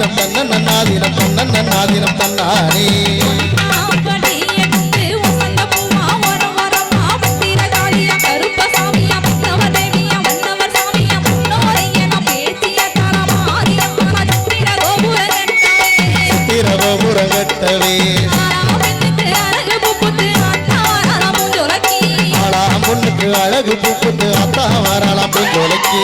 நாதினம் தன்ன நாதினம் தன்ன நாதினம் தன்னானே முரங்கட்டவே அழகு பூப்புத்து அத்தா வரலாம் பெண் கொலைக்கு